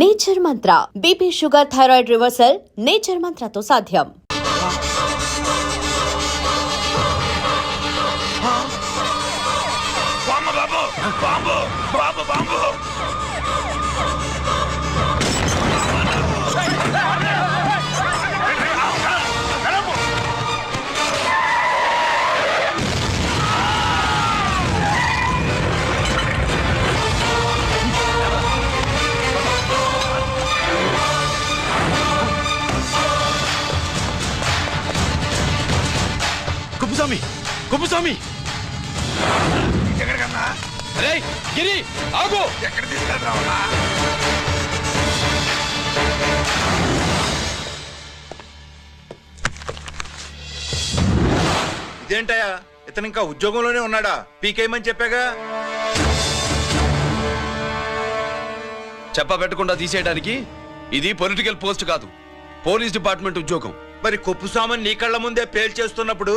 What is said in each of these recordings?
Nature Mantra BP sugar thyroid reversal nature మంత్రతో సాధ్యం. ఎక్కడికన్నా? అరే గిరి ఆగు. ఎక్కడ తీసుకెళ్తావన్నా ఇదేంటయ్యా? ఇతను ఇంకా ఉద్యోగంలోనే ఉన్నాడా? పీకేయమని చెప్పాగా? చెప్ప పెట్టకుండా తీసేయడానికి ఇది పొలిటికల్ పోస్ట్ కాదు. పోలీస్ డిపార్ట్మెంట్ ఉద్యోగం. మరి కొప్పుస్వామిని నీ కళ్ళ ముందే పేల్చేస్తున్నప్పుడు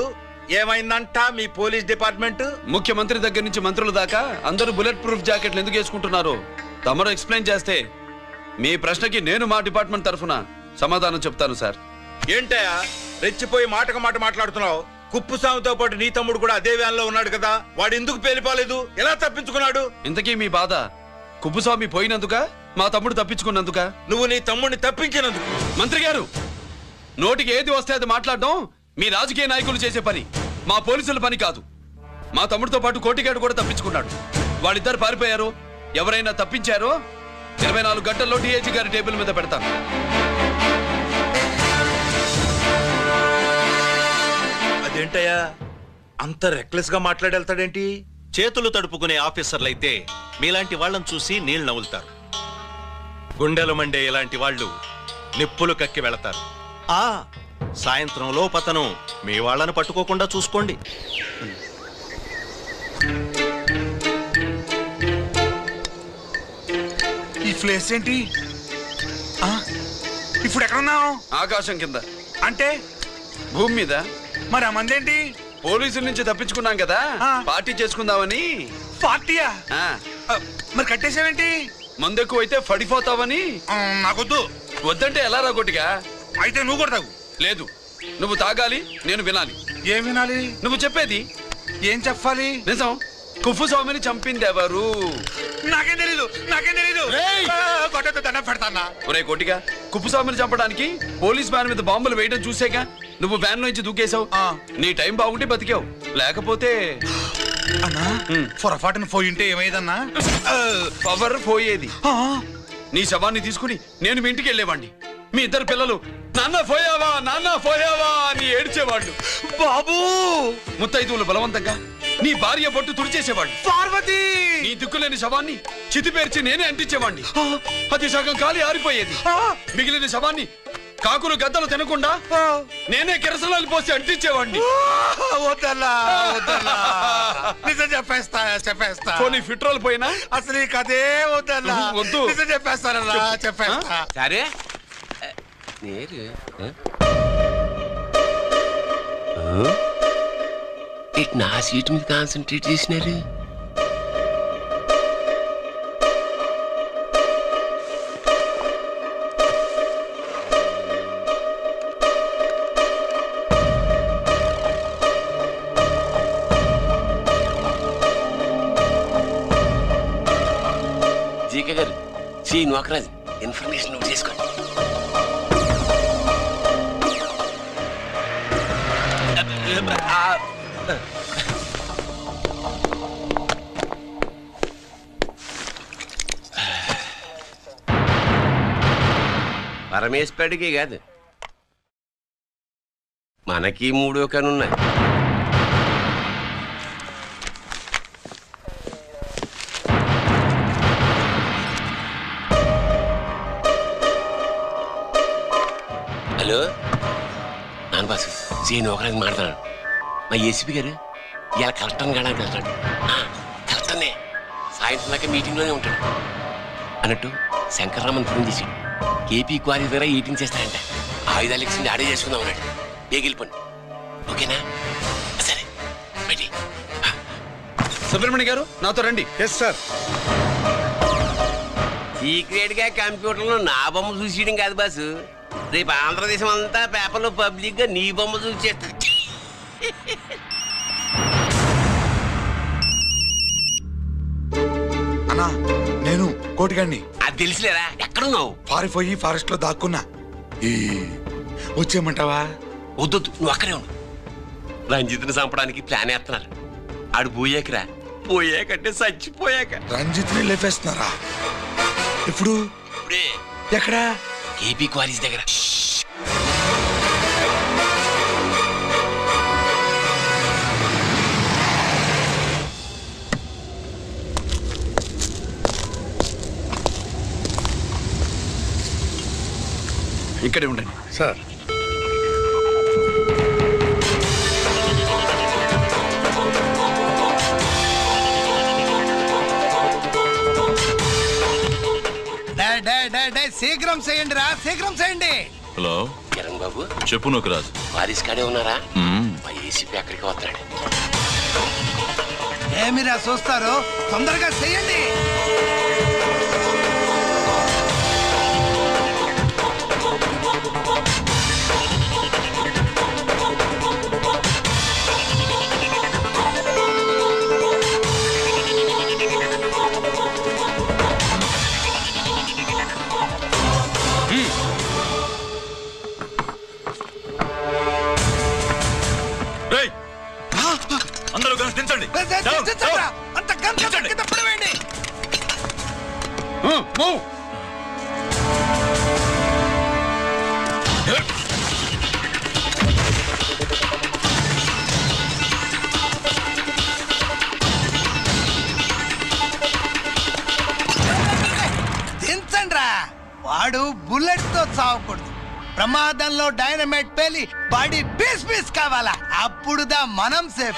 ఏమైందంట మీ పోలీస్ డిపార్ట్మెంట్? ముఖ్యమంత్రి దగ్గర నుంచి మంత్రుల దాకా అందరూ బుల్లెట్ ప్రూఫ్ జాకెట్లు ఎందుకు వేసుకుంటున్నారు? తమరు ఎక్స్ప్లెయిన్ చేస్తే మీ ప్రశ్నకి నేను మా డిపార్ట్మెంట్ తరఫున సమాధానం చెప్తాను సార్. ఏంటయ్యా? రెచ్చిపోయి మాటకు మాట మాట్లాడుతున్నావు. కుప్పుస్వామితో పాటు నీ తమ్ముడు కూడా అదే వ్యాన్లో ఉన్నాడు కదా. వాడు ఎందుకు పేలిపోలేదు? ఎలా తప్పించుకున్నాడు? ఇంతకీ మీ బాధ కుప్పుస్వామి పోయినందుక? మా తమ్ముడు తప్పించుకున్నందుక? నువ్వు నీ తమ్ముడిని తప్పించినందుకు. మంత్రి గారు నోటికి ఏది వస్తే అది మాట్లాడడం మీ రాజకీయ నాయకులు చేసే పని మా పోలీసుల పని కాదు. మా తమ్ముడితో పాటు కోటిగాడు కూడా తప్పించుకున్నాడు. వాళ్ళిద్దరు పారిపోయారు. ఎవరైనా తప్పించారో ఇరవై నాలుగు గంటల్లో డిఐజీ గారి టేబుల్ మీద పెడతాను. అదేంటయ్యా? అంత రెక్లెస్గా మాట్లాడేళ్తాడేంటి? చేతులు తడుపుకునే ఆఫీసర్లైతే మీలాంటి వాళ్ళని చూసి నీళ్ళు నవ్వులుతారు. గుండెలు మండే ఇలాంటి వాళ్ళు నిప్పులు కక్కి వెళతారు. ఆ సాయంత్రం లోపతను మీ వాళ్ళని పట్టుకోకుండా చూసుకోండి. ఈ ప్లేస్ ఏంటి? ఆ, ఇప్పుడు ఎక్కడున్నావు? ఆకాశం కింద. అంటే? భూమి మీద. మరి ఆ మందేంటి? పోలీసుల నుంచి తప్పించుకున్నాం కదా. ఆ. పార్టీ చేసుకుందామని. పార్టీయా? ఆ, ఆ, మరి కట్టేసావేంటి మందెక్కువ అయితే పడిపోతావని ఆ, నాకొద్దు. వద్దంటే ఎలా రాగొట్టిగా? అయితే నువ్వు కూడా తాగు లేదు. నువ్వు తాగాలి నేను వినాలి. ఏం వినాలి? నువ్వు చెప్పేది. ఏం చెప్పాలి? నిజం. కుఫు స్వామిని చంపింది ఎవరు నాకేం తెలీదు నాకేం తెలీదు. దండం పెడతానా? ఒరే కోటిగా కుప్పుస్వామిని చంపడానికి పోలీస్ వ్యాన్ మీద బాంబులు వేయడం చూసాక నువ్వు వ్యాన్ నుంచి దూకేశావు. నీ టైం బాగుంటే బతికావు. లేకపోతే అన్నా ఉమ్. పొరపాటున పోయి ఉంటే ఏమైందన్నా? పవర్ పోయేది. నీ శవాన్ని తీసుకుని నేను మీ ఇంటికి వెళ్ళేవాడిని మీ ఇద్దరు పిల్లలు నాన్న పోయావా నాన్న పోయావా అని ఏడ్చేవాళ్ళు. బాబు! ముత్తైదువులు బలవంతంగా నీ భార్య బొట్టు తుడిచేసేవాళ్ళు. పార్వతి! నీ దిక్కులేని శవాన్ని చితిపేర్చి నేనే అంటించేవాణ్ణి. అది సగం కాలి ఆరిపోయేది. మిగిలిన శవాన్ని కాకులు గద్దలు తినకుండా. నేనే కిరసనాలు పోసి అంటించేవాడిని నిజం చెప్పేస్తా చెప్పేస్తా. పోనీ ఫిట్రోల్ పోయినా? అసలు ఈ కథే వద్దన్నా. వద్దు. నిజం చెప్పేస్తానన్నా చెప్పేస్తా. సరే. నేరు ఇటు నా సీట్ మీద కాన్సన్ట్రేట్ చేసినారు జీకే గారు సి నోకరాజ్ ఇన్ఫర్మేషన్ నోట్ చేసుకోండి. పరమేశ్వరుడికి కాదు. మనకి మూడో కనున్నాయి. హలో? నాన్న బాసు సీన్ ఒకరికి మాట్లాడాను మా ఏసీపీ గారు ఇలా కలెక్టర్ కాడానికి వెళ్తాడు. కలెక్టర్నే. సాయంత్రం దాకా మీటింగ్లోనే ఉంటాడు. అన్నట్టు శంకర్రామన్ ఫోన్ చేశాడు. కేపీ క్వారీ దగ్గర ఈటింగ్ చేస్తాడంట ఆయుధాలు ఇచ్చింది ఆడే చేసుకుందాం అన్నాడు. బేగిలిపోండి ఓకేనా? సరే బయటి సుబ్రహ్మణ్య గారు నాతో రండి. ఎస్ సార్ సీక్రెట్గా కంప్యూటర్లో నా బొమ్మ చూసేయడం కాదు బాసు. రేపు ఆంధ్రదేశం అంతా పేపర్లో పబ్లిక్గా నీ బొమ్మ చూసేస్తుంది అన్నా నేను కోటిగాడిని. అది తెలిసిలేరా ఎక్కడున్నావు? పారిపోయి ఫారెస్ట్లో దాక్కున్నా. ఈ వచ్చేయమంటావా? వద్దొద్దు నువ్వు అక్కడే ఉండు. రంజిత్ని చంపడానికి ప్లాన్ వేస్తున్నారు. ఆడు పోయాకరా. పోయాకంటే చచ్చిపోయాక. రంజిత్ని లేపేస్తున్నారా? ఇప్పుడు ఇప్పుడే. ఎక్కడా? ఏపీ క్వారీస్ దగ్గర. ఇక్కడే ఉండండి. సార్. డే, డే, డే, డే, శీఘ్రం చేయండి రా శీఘ్రం చేయండి. హలో. కిరణ్ బాబు. చెప్పు నూకరాజు క్వారీస్ కాడే ఉన్నారా. మా ఏసీపీ అక్కడికి వస్తున్నాడు ఏమిరా చూస్తారు? తొందరగా చేయండి. Oh, బుల్లెట్తో చావకూడదు. ప్రమాదంలో డైనమైట్ పేలి బాడీ పీస్ పీస్ కావాలా? అప్పుడుదా మనం సేఫ్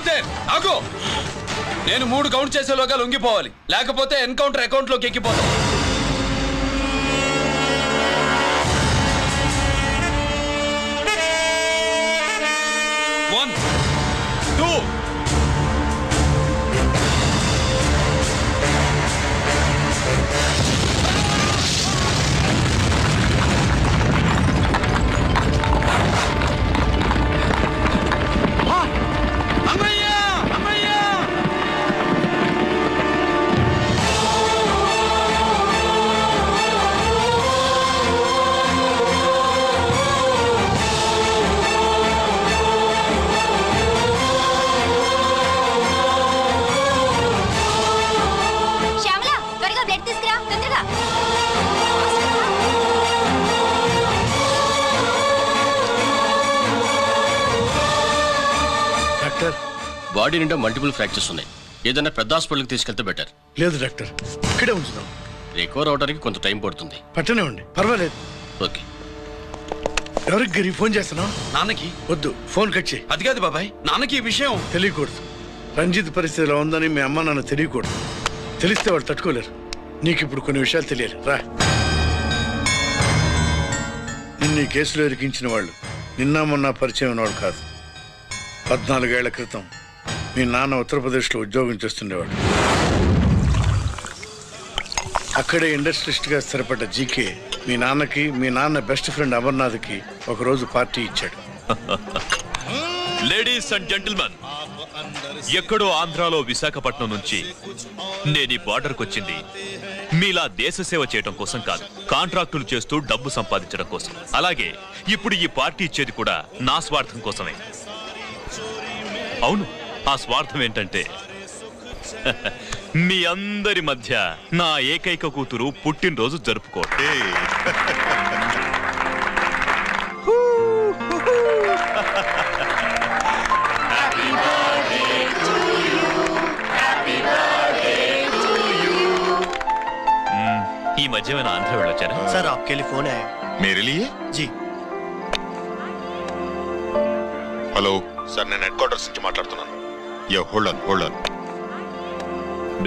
స్టాప్ దేర్ ఆగు. నేను మూడు కౌంట్ చేసేలోగా లొంగిపోవాలి. లేకపోతే ఎన్కౌంటర్ అకౌంట్లోకి ఎక్కిపోతాను బాడీ నిండా మల్టిపుల్ ఫ్రాక్చర్స్ ఉన్నాయి. ఏదైనా పెద్ద హాస్పిటల్కి తీసుకెళ్తే బెటర్. లేదు డాక్టర్. ఇక్కడే ఉంచుదాం. రికవర్ అవడానికి కొంత టైం పడుతుంది. పట్టనే ఉండి. పర్వాలేదు. ఓకే. ఎవరికి గిరి ఫోన్ చేస్తున్నావు? నాన్నకి. వద్దు ఫోన్ కట్ చేయి. అది కాదు బాబాయ్ నాన్నకి ఈ విషయం. తెలియకూడదు. రంజిత్ పరిస్థితి ఎలా ఉందని మీ అమ్మ నాన్న తెలియకూడదు. తెలిస్తే వాళ్ళు తట్టుకోలేరు. నీకు ఇప్పుడు కొన్ని విషయాలు తెలియాలి. రా. నిన్ను ఈ కేసులో ఇరికించిన వాళ్ళు నిన్న మొన్న పరిచయం ఉన్నవాడు కాదు. పద్నాలుగేళ్ళ క్రితం. మీ నాన్న ఉత్తరప్రదేశ్లో ఉద్యోగం చేస్తుండేవాడు. అక్కడే ఇండస్ట్రిస్ట్గా స్థిరపడ్డ జీకే మీ నాన్నకి మీ నాన్న బెస్ట్ ఫ్రెండ్ అమర్నాథ్కి ఒకరోజు పార్టీ ఇచ్చాడు. లేడీస్ అండ్ జెంటిల్మెన్ ఎక్కడో ఆంధ్రాలో విశాఖపట్నం నుంచి నేను ఈ బార్డర్కి వచ్చింది. మీలా దేశ సేవ చేయడం కోసం కాదు కాంట్రాక్టులు చేస్తూ డబ్బు సంపాదించడం కోసం. అలాగే ఇప్పుడు ఈ పార్టీ ఇచ్చేది కూడా నా స్వార్థం కోసమే. అవును ఆ స్వార్థం ఏంటంటే మీ అందరి మధ్య నా ఏకైక కూతురు పుట్టినరోజు జరుపుకోవటం ఈ మధ్య ఏమైనా ఆంధ్ర వెళ్ళొచ్చారా సార్ आपके लिए फोन आया मेरे लिए जी హలో సార్ నేను హెడ్ క్వార్టర్స్ నుంచి మాట్లాడుతున్నాను Yeah hold on hold on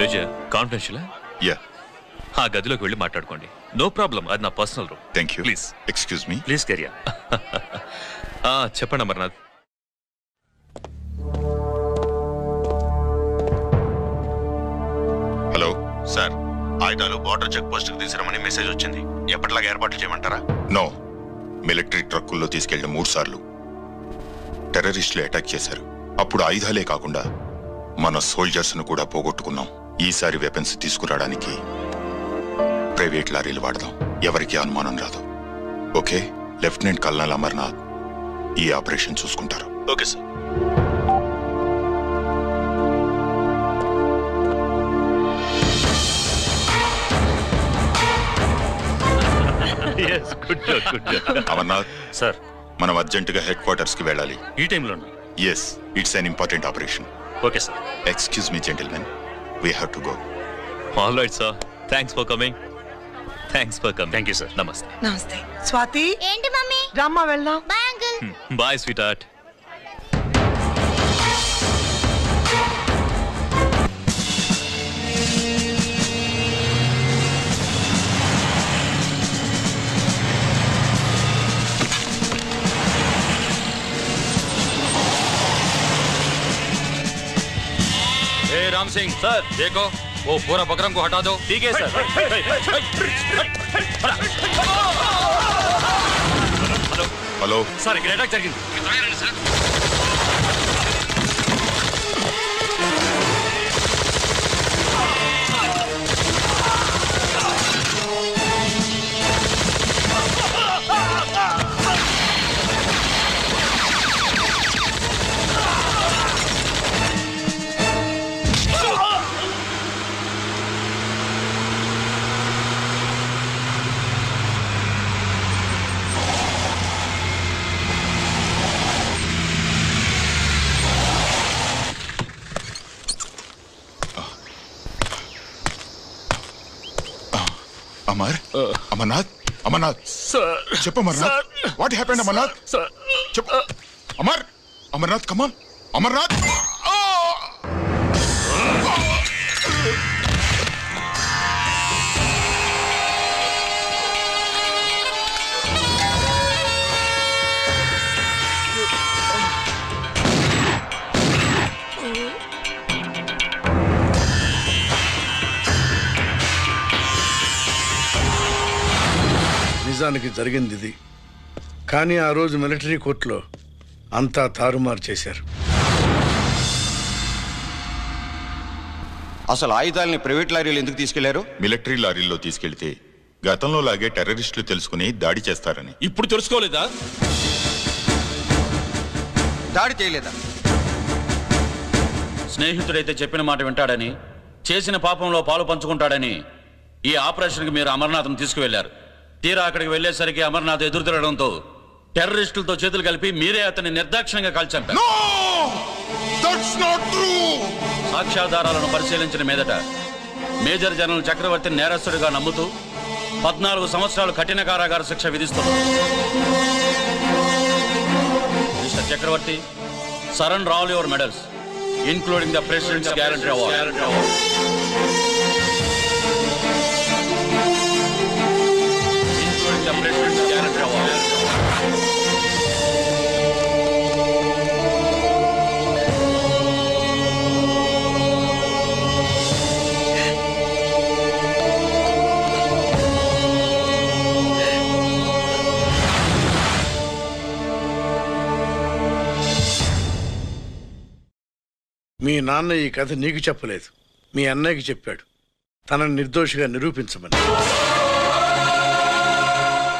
major confidential yeah ఆ గదిలోకి వెళ్ళి మాట్లాడుకోండి. నో ప్రాబ్లం అది నా personal room thank you please excuse me please కెరియా చెప్పండి అమర్నాథ్. హలో సార్ ఆయుధాలు బార్డర్ చెక్ పోస్ట్కి తీసుకురమని మెసేజ్ వచ్చింది. ఎప్పటిలాగా ఏర్పాట్లు చేయమంటారా? నో మిలిటరీ ట్రక్కుల్లో తీసుకెళ్ళిన మూడు సార్లు. టెర్రరిస్టులు అటాక్ చేశారు. అప్పుడు ఆయుధాలే కాకుండా మన సోల్జర్స్ను కూడా పోగొట్టుకున్నాం. ఈసారి వెపన్స్ తీసుకురావడానికి ప్రైవేట్ లారీలు వాడదాం. ఎవరికి అనుమానం రాదు. ఓకే? లెఫ్టినెంట్ కల్నల్ అమర్నాథ్ ఈ ఆపరేషన్ చూసుకుంటారు. Okay sir. అమర్నాథ్ సార్. మనం అర్జెంటుగా హెడ్ క్వార్టర్స్కి వెళ్ళాలి. ఈ టైంలో yes it's an important operation okay sir excuse me gentlemen we have to go all right sir thanks for coming thanks for coming thank you sir namaste namaste Swathi ఏంటి mummy? రమ్మా వెళ్దాం. Bye uncle bye sweetheart Ram Singh sir देखो वो पूरा बकरम को हटा दो ठीक है హలో సార్ ఇక్కడ అటాక్ జరిగింది అమర్నాథ్ అమర్నాథ్. చెప్పు అమర్నాథ్. What happened Amarnath? చెప్పు. Amar Amarnath come on Amarnath. నిజానికి జరిగింది ఇది కానీ ఆ రోజు మిలిటరీ కోర్టులో అంతా తారుమారు చేశారు. అసలు ఆయుధాలని ప్రైవేట్ లారీలు ఎందుకు తీసుకెళ్ళారు? మిలిటరీ లారీల్లో తీసుకెళ్తే గతంలో లాగే టెర్రరిస్టులు తెలుసుకుని దాడి చేస్తారని. ఇప్పుడు తెలుసుకోలేదా? దాడి చేయలేదా? స్నేహితుడైతే చెప్పిన మాట వింటాడని చేసిన పాపంలో పాలు పంచుకుంటాడని ఈ ఆపరేషన్కి మీరు అమర్నాథ్ను తీసుకువెళ్ళారు తీరా అక్కడికి వెళ్ళేసరికి అమర్నాథ్ ఎదురు తిరగడంతో టెర్రరిస్టులతో చేతులు కలిపి మీరే అతన్ని నిర్దాక్షిణ్యంగా కాల్చంపారు సాక్ష్యాధారాలను పరిశీలించిన మీదట మేజర్ జనరల్ చక్రవర్తి నేరస్తుడిగా నమ్ముతూ పద్నాలుగు సంవత్సరాలు కఠిన కారాగార శిక్ష విధిస్తున్నారు. Mister Chakravarthy Saran all your medals including the president's guarantee award నాన్న ఈ కథ నీకు చెప్పలేదు. మీ అన్నయ్యకి చెప్పాడు. తనని నిర్దోషిగా నిరూపించమని.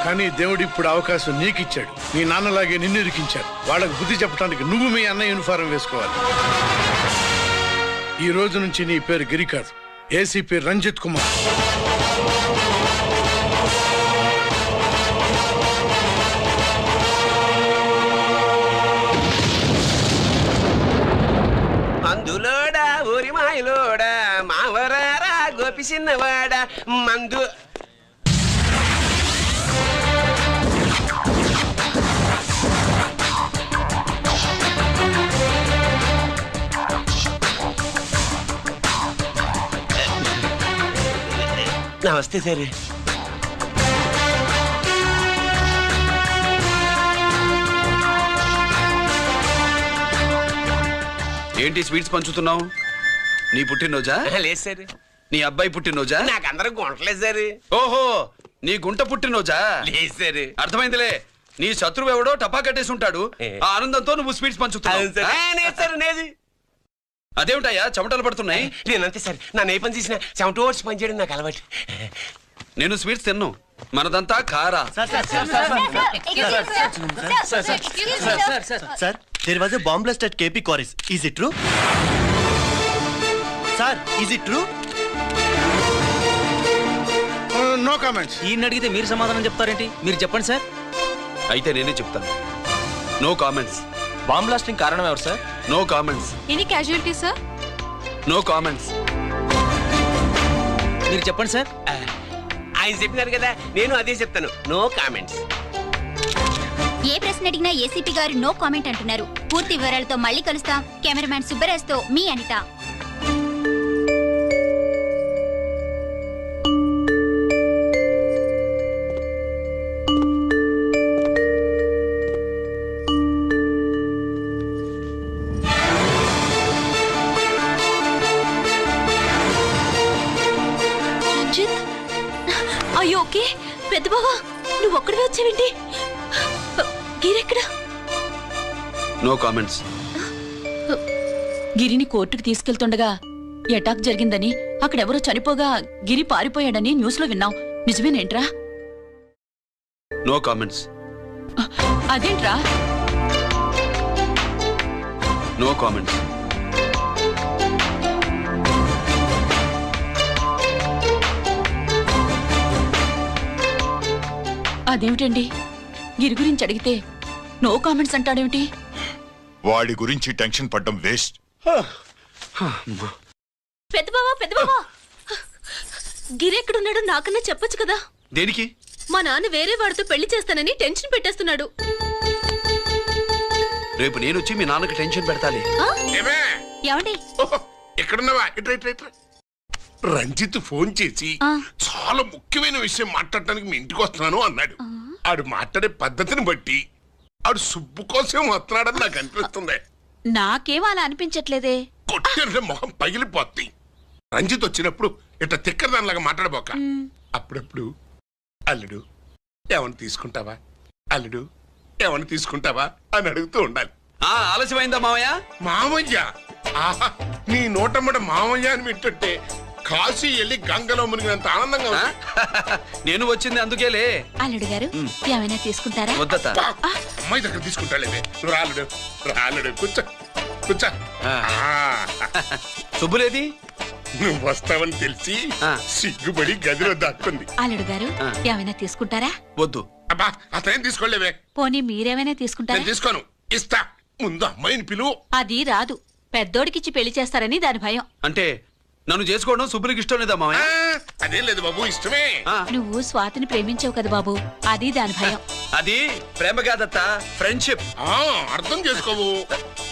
కానీ దేవుడు ఇప్పుడు అవకాశం నీకు ఇచ్చాడు మీ నాన్నలాగే నిన్ను ఇరికించాడు వాళ్ళకు బుద్ధి చెప్పడానికి నువ్వు మీ అన్న యూనిఫారం వేసుకోవాలి. ఈ రోజు నుంచి నీ పేరు గిరి కాదు ఏసీపీ రంజిత్ కుమార్. వాడ మందు. నమస్తే సార్. ఏంటి స్వీట్స్ పంచుతున్నావు? నీ పుట్టినరోజా? లేదు సార్. నీ అబ్బాయి పుట్టినరోజా నాకు అందరూ గుంటలేదు సార్ ఓహో నీ గుంట పుట్టినరోజా లేదు సార్ అర్థమైందిలే నీ శత్రువు ఎవడో టపా కట్టేసి ఉంటాడు ఆ ఆనందంతో నువ్వు సార్ నేది అదేమిటయ్యా చెమటలు పడుతున్నాయి నేనంతే సార్ నన్ను ఏ పని చేసినా చెమట ఓడ్చి పని చేయడం నాకు అలవాటు నేను స్వీట్స్ తిన్ను మనదంతా కారా sir there was a bomb blast at KP quarries is it true sir is it true no comments ఈయన అడిగితే మీరు సమాధానం చెప్తారేంటి? మీరు చెప్పండి సార్. అయితే నేనే చెప్తాను. నో కామెంట్స్ బాంబ్ బ్లాస్టింగ్ కారణం ఎవరు sir? No comments any casualty sir no comments మీరు చెప్పండి సార్. ఆయన చెప్పినారు కదా నేను అదే చెప్తాను. నో కామెంట్స్ ఏ ప్రశ్న అడిగినా ఏసీపీ గారు నో కామెంట్ అంటున్నారు. పూర్తి వివరాలతో మళ్ళీ కలుస్తాం. కెమెరామ్యాన్ సుబ్బరాజ్తో మీ అనిత. కామెంట్స్ గిరిని కోర్టుకు తీసుకెళ్తుండగా అటాక్ జరిగిందని అక్కడెవరో చనిపోగా గిరి పారిపోయాడని న్యూస్లో విన్నాం. నిజమేనేంట్రా? నో కామెంట్స్ అదేంట్రా? నో కామెంట్స్ అదేమిటండి? గిరి గురించి అడిగితే నో కామెంట్స్ అంటాడేమిటి? వాడి గురించి టెన్షన్ పడ్డం వేస్ట్. పెద్ద బావా పెద్ద బావా గిరి ఎక్కడున్నాడో నాకన్నా చెప్పొచ్చు కదా. దేనికి? మా నాన్న వేరే వాడితో పెళ్ళి చేస్తానని టెన్షన్ పెట్టేస్తున్నాడు. రేపు నేను వచ్చి మీ నాన్నకి టెన్షన్ పెడతాలి. ఏమండి? ఎక్కడున్నావా? ఇట్రా ఇట్రా ఇట్రా రంజిత్ ఫోన్ చేసి చాలా ముఖ్యమైన విషయం మాట్లాడటానికి మీ ఇంటికి వస్తున్నాను అన్నాడు. ఆడు మాట్లాడే పద్ధతిని బట్టి ఆడు సుబ్బు కోసం వస్తున్నాడని నాకు అనిపిస్తుంది. నాకేం అలా అనిపించట్లేదే? కొట్టిన మొహం పగిలిపోద్ది. రంజిత్ వచ్చినప్పుడు ఇట్లా తిక్కరదానిలాగా మాట్లాడబోక. అప్పుడప్పుడు అల్లుడు ఏమని తీసుకుంటావా? అల్లుడు ఏమని తీసుకుంటావా? అని అడుగుతూ ఉండాలి. ఆ ఆలస్యమైందా మావయ్య? మామయ్య? ఆహా నీ నోటమ్మట మామయ్య అని వింటుంటే కాశీ వెళ్ళి గంగలో మునిగినంత ఆనందంగా ఉంది. నేను వచ్చింది అందుకేలే. అల్లుడు గారు ఏమైనా తీసుకుంటారా? వద్దత అమ్మాయి దగ్గర తీసుకుంటాలేవే నువ్వు రాలుడు రాలుడు కూర్చో. కూర్చో. సుబ్బులేది? నువ్వు వస్తావని తెలిసి సిగ్గుపడి గదిలో దాక్కుంది. అల్లుడు గారు ఏమైనా తీసుకుంటారా? వద్దు. అబ్బా అతనేం తీసుకోలేవే. పోనీ మీరేమైనా తీసుకుంటారా? నేను తీసుకోను. ఇస్తా. ముందు అమ్మాయిని పిలువు. అది రాదు. పెద్దోడికిచ్చి పెళ్ళి చేస్తారని దాని భయం. అంటే నన్ను చేసుకోవడం సుబ్బులకి ఇష్టం లేదా మావయ్య అదేం లేదు బాబు ఇష్టమే. నువ్వు స్వాతిని ప్రేమించావు కదా బాబు అది దాని భయం. అది ప్రేమ కాదత్త ఫ్రెండ్షిప్. అర్థం చేసుకోవు.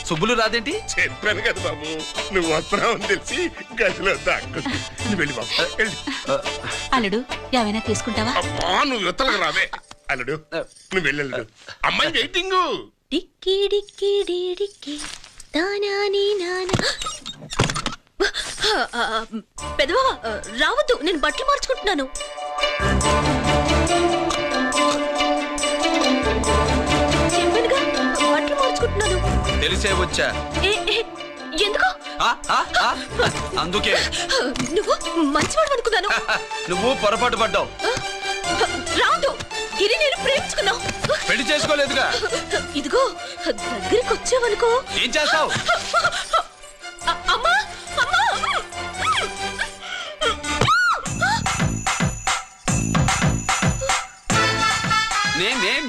సుబ్బులు రాదేంటి? చెప్పాను కదా బాబు నువ్వు వస్తున్నావు అని తెలిసి గదిలో వెళ్ళి బాబు అల్లుడు ఏమైనా తీసుకుంటావా? అబ్బా నువ్వు యువతలకు రావే. అల్లుడు నువ్వు వెళ్ళడు అమ్మాయి వెయిటింగ్. డిక్కి డిక్కి డిక్కి. దానాని నానా పెద్దవా రావద్దు నేను బట్టలు మార్చుకుంటున్నాను. చెప్పానుగా, బట్టలు మార్చుకుంటున్నాను. తెలిసే వచ్చా? ఎందుకు? అందుకే. నువ్వు మంచివాడు అనుకున్నాను. నువ్వు పొరపాటు పడ్డావు. రాదు గిరి నేను ప్రేమించుకున్నావు. పెళ్ళి చేసుకోలేదుగా. ఇదిగో దగ్గరికి వచ్చావనుకో ఏం చేస్తావు? అమ్మా!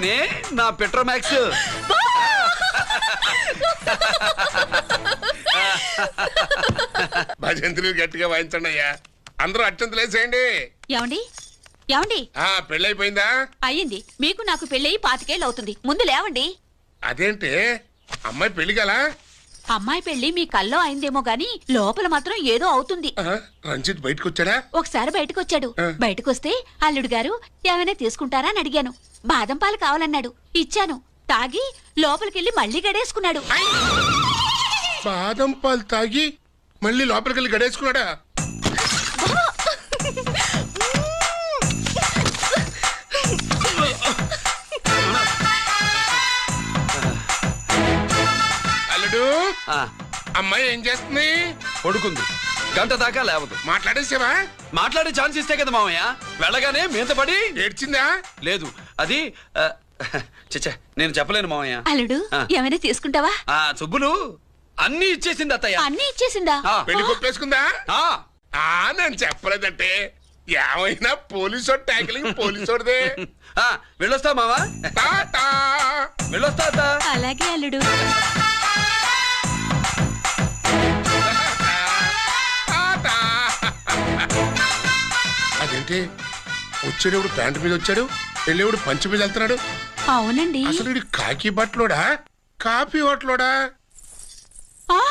నే నే పెట్రోమాక్స్ భజంతులు గట్టిగా వాయించండి అయ్యా. అందరూ అత్యంతలు వేసేయండి ఏమండి? ఏమండి? ఆ పెళ్ళైపోయిందా? అయ్యింది. మీకు నాకు పెళ్ళయి పాతికేళ్ళు అవుతుంది. ముందు లేవండి. అదేంటి? అమ్మాయి పెళ్ళి గల అమ్మాయి పెళ్ళి మీ కల్లో అయిందేమో గాని లోపల మాత్రం ఏదో అవుతుంది. రంజిత్ బయటకు వచ్చాడా ఒకసారి బయటకొచ్చాడు. బయటకొస్తే అల్లుడు గారు ఏమైనా తీసుకుంటారా అని అడిగాను. బాదం పాలు కావాలన్నాడు. ఇచ్చాను. తాగి లోపలికెళ్ళి మళ్ళీ గడేసుకున్నాడు. బాదం పాలు తాగి మళ్ళీ లోపలికి వెళ్ళి గడేసుకున్నాడా? అమ్మాయి ఏం చేస్తుంది? పడుకుంది. గంట దాకా లేవదు. మాట్లాడేసావా? మాట్లాడే ఛాన్స్ ఇస్తే కదా మామయ్య. వెళ్ళగానే మీద పడి ఏడ్చిందా? లేదు. అది ఆ, చచ్చా నేను చెప్పలేను మామయ్య. అల్లుడు ఆ. ఏమైనా తీసుకుంటావా? ఆ సుబ్బులు అన్ని ఇచ్చేసింది అత్తయ్య. అన్నీ ఇచ్చేసిందా? ఆ. పెళ్ళి కొప్పేసుకుందా? ఆ. నేను చెప్పలేదంటే ఏమైనా పోలీసు ట్యాకిలింగ్ పోలీసోడిదే. ఆ, వెళ్ళొస్తా మావా. టాటా. వెళ్ళొస్తా అత్త. అలాగే అల్లుడు. అదేంటి వచ్చేటప్పుడు ప్యాంట్ మీద వచ్చాడు వెళ్ళేవాడు పంచి మీద వెళ్తున్నాడు. అవునండి. అసలు వీడు కాకి బట్టలోడా? కాఫీ హోటలోడా? ఆ,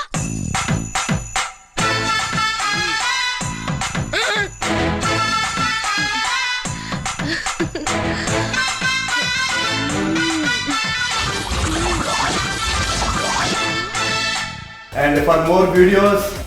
And for more videos,